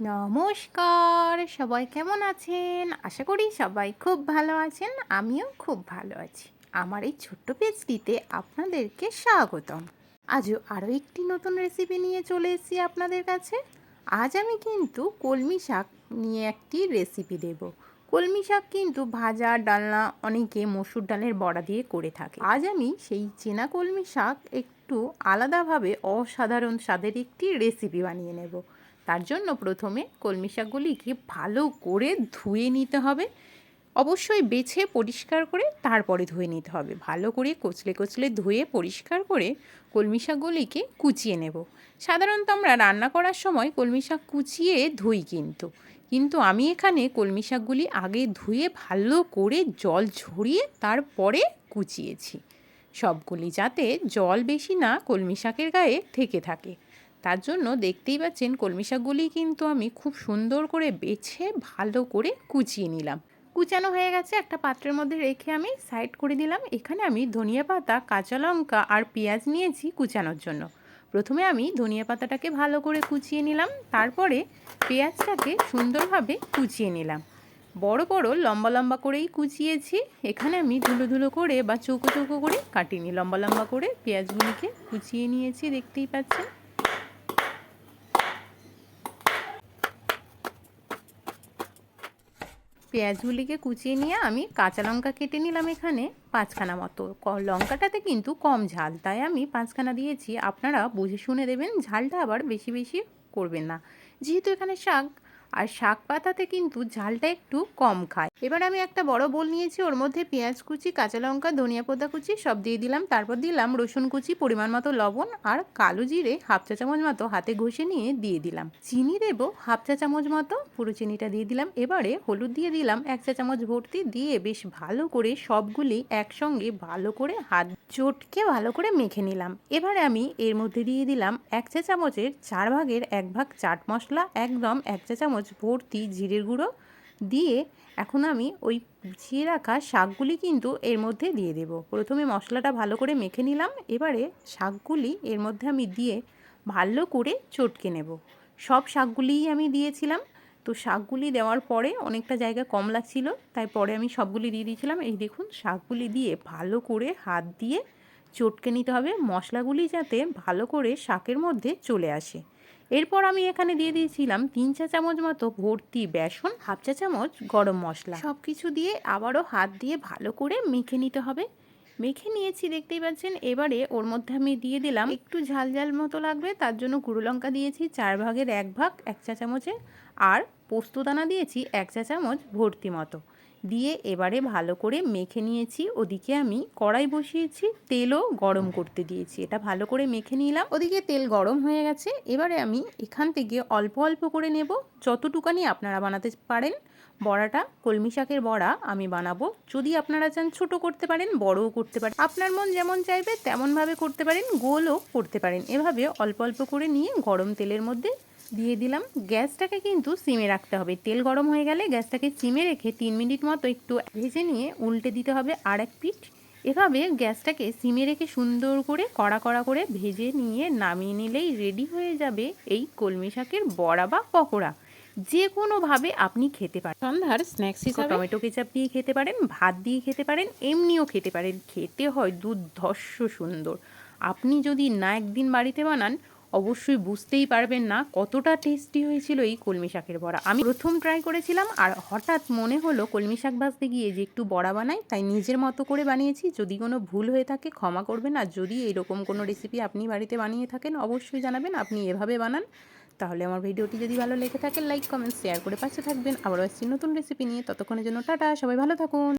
নমস্কার, সবাই কেমন আছেন? আশা করি সবাই খুব ভালো আছেন, আমিও খুব ভালো আছি। আমার এই ছোট্ট পেজটিতে আপনাদেরকে স্বাগতম। আজও আরও একটি নতুন রেসিপি নিয়ে চলে এসেছি আপনাদের কাছে। আজ আমি কিন্তু কলমি শাক নিয়ে একটি রেসিপি দেব। কলমি শাক কিন্তু ভাজা, ডালনা, অনেকে মসুর ডালের বড়া দিয়ে করে থাকে। আজ আমি সেই চেনা কলমি শাক একটু আলাদাভাবে অসাধারণ স্বাদের একটি রেসিপি বানিয়ে নেব। তার জন্য প্রথমে কলমি শাকগুলিকে ভালো করে ধুয়ে নিতে হবে। অবশ্যই বেছে পরিষ্কার করে তারপরে ধুয়ে নিতে হবে। ভালো করে কচলে কচলে ধুয়ে পরিষ্কার করে কলমি শাকগুলিকে কুচিয়ে নেব। সাধারণত আমরা রান্না করার সময় কলমি শাক কুচিয়ে ধুই কিন্তু। কিন্তু আমি এখানে কলমি শাকগুলি আগে ধুয়ে ভালো করে জল ঝরিয়ে তারপরে কুচিয়েছি। সবগুলি যাতে জল বেশি না কলমি শাকের গায়ে থেকে থাকে। তার জন্য দেখতেই পাচ্ছেন কলমি শাকগুলি কিন্তু আমি খুব সুন্দর করে বেছে ভালো করে কুচিয়ে নিলাম। কুচানো হয়ে গেছে, একটা পাত্রের মধ্যে রেখে আমি সাইড করে দিলাম। এখানে আমি ধনিয়া পাতা, কাঁচা লঙ্কা আর পেঁয়াজ নিয়েছি কুচানোর জন্য। প্রথমে আমি ধনিয়া পাতাটাকে ভালো করে কুচিয়ে নিলাম, তারপরে পেঁয়াজটাকে সুন্দরভাবে কুচিয়ে নিলাম। বড় বড় লম্বা লম্বা করেই কুচিয়েছি। এখানে আমি ধুলো ধুলো করে বা চৌকো চৌকো করে কাটিনি। লম্বা লম্বা করে পেঁয়াজগুলিকে কুচিয়ে নিয়েছি, দেখতেই পাচ্ছেন। পেঁয়াজগুলিকে কুচিয়ে নিয়ে আমি কাঁচা লঙ্কা কেটে নিলাম এখানে পাঁচখানা মতো। লঙ্কাটাতে কিন্তু কম ঝাল, তাই আমি পাঁচখানা দিয়েছি। আপনারা বুঝে শুনে দেবেন, ঝালটা আবার বেশি বেশি করবেন না। যেহেতু এখানে শাক, আর শাক পাতাতে কিন্তু ঝালটা একটু কম খায়। এবার আমি একটা বড় বোল নিয়েছি, ওর মধ্যে পেঁয়াজ কুচি, কাঁচা লঙ্কা, ধনিয়া পাতা কুচি, সব দিয়ে দিলাম। তারপর দিলাম রসুন কুচি, পরিমাণ মতো লবণ আর কালো জিরে হাফ চা চামচ মতো হাতে ঘষে নিয়ে দিয়ে দিলাম। চিনি দেবো হাফ চা চামচ মতো, পুরো চিনিটা দিয়ে দিলাম। এবারে হলুদ দিয়ে দিলাম এক চা চামচ ভর্তি দিয়ে বেশ ভালো করে সবগুলি একসঙ্গে ভালো করে হাত চটকে ভালো করে মেখে নিলাম। এবারে আমি এর মধ্যে দিয়ে দিলাম এক চা চামচের চার ভাগের এক ভাগ চাট মশলা, একদম এক চা চামচ ভর্তি জিরের গুঁড়ো দিয়ে এখন আমি ওই পিছিয়ে রাখা শাকগুলি কিন্তু এর মধ্যে দিয়ে দেব। প্রথমে মশলাটা ভালো করে মেখে নিলাম, এবারে শাকগুলি এর মধ্যে আমি দিয়ে ভালো করে চটকে নেব। সব শাকগুলিই আমি দিয়েছিলাম, তো শাকগুলি দেওয়ার পরে অনেকটা জায়গা কম লাগছিল, তাই পরে আমি সবগুলি দিয়ে দিয়েছিলাম। এই দেখুন, শাকগুলি দিয়ে ভালো করে হাত দিয়ে চটকে নিতে হবে, মশলাগুলি যাতে ভালো করে শাকের মধ্যে চলে আসে। এরপর আমি এখানে দিয়ে দিয়েছিলাম তিন চা চামচ মতো ভর্তি বেসন, হাফ চা চামচ গরম মশলা। সব কিছু দিয়ে আবারও হাত দিয়ে ভালো করে মেখে নিতে হবে। মেখে নিয়েছি, দেখতেই পাচ্ছেন? এবারে ওর মধ্যে আমি দিয়ে দিলাম একটু ঝাল ঝাল মতো লাগবে, তার জন্য গুঁড়ো লঙ্কা দিয়েছি, চার ভাগের এক ভাগ, এক চা চামচে আর পোস্তদানা দিয়েছি এক চা চামচ ভর্তি মতো। দিয়ে এবারে ভালো করে মেখে নিয়েছি। ওদিকে আমি কড়াই বসিয়েছি, তেলও গরম করতে দিয়েছি। এটা ভালো করে মেখে নিলাম। ওদিকে তেল গরম হয়ে গেছে। এবারে আমি এখান থেকে অল্প অল্প করে নেব। যতটুকানি আপনারা বানাতে পারেন, বড়াটা, কলমি শাকের বড়া আমি বানাবো। যদি আপনারা চান ছোট করতে পারেন, বড়ও করতে পারেন। আপনার মন যেমন চাইবে, তেমনভাবে করতে পারেন, গোলও করতে পারেন। এভাবে অল্প অল্প করে নিয়ে গরম তেলের মধ্যে দিয়ে দিলাম। গ্যাসটাকে কিন্তু সিমে রাখতে হবে। তেল গরম হয়ে গেলে গ্যাসটাকে সিমে রেখে তিন মিনিট মতো একটু ভেজে নিয়ে উল্টে দিতে হবে আর এক পিঠ। এভাবে গ্যাসটাকে সিমে রেখে সুন্দর করে কড়া কড়া করে ভেজে নিয়ে নামিয়ে নিলেই রেডি হয়ে যাবে এই কলমি শাকের বড়া বা পকোড়া। যে কোনোভাবে আপনি খেতে পারেন। সন্ধ্যার স্ন্যাক্স হিসেবে টমেটো কেচাপ দিয়ে খেতে পারেন ভাত দিয়ে খেতে পারেন এমনিও খেতে পারেন। খেতে হয় দুর্ধর্ষ সুন্দর। আপনি যদি না একদিন বাড়িতে বানান অবশ্যই বুঝতেই পারবেন না কতটা টেস্টি হয়েছিল এই কলমি শাকের বড়া। আমি প্রথম ট্রাই করেছিলাম আর হঠাৎ মনে হলো কলমি শাক ভাজতে গিয়ে যে একটু বড়া বানাই, তাই নিজের মতো করে বানিয়েছি। যদি কোনো ভুল হয়ে থাকে ক্ষমা করবেন আর যদি এরকম কোনো রেসিপি আপনি বাড়িতে বানিয়ে থাকেন, অবশ্যই জানাবেন। আপনি এভাবে বানান। তাহলে আমার ভিডিওটি যদি ভালো লেগে থাকে লাইক কমেন্ট শেয়ার করে পাশে থাকবেন। আবার আসছি নতুন রেসিপি নিয়ে। ততক্ষণের জন্য টাটা, সবাই ভালো থাকুন।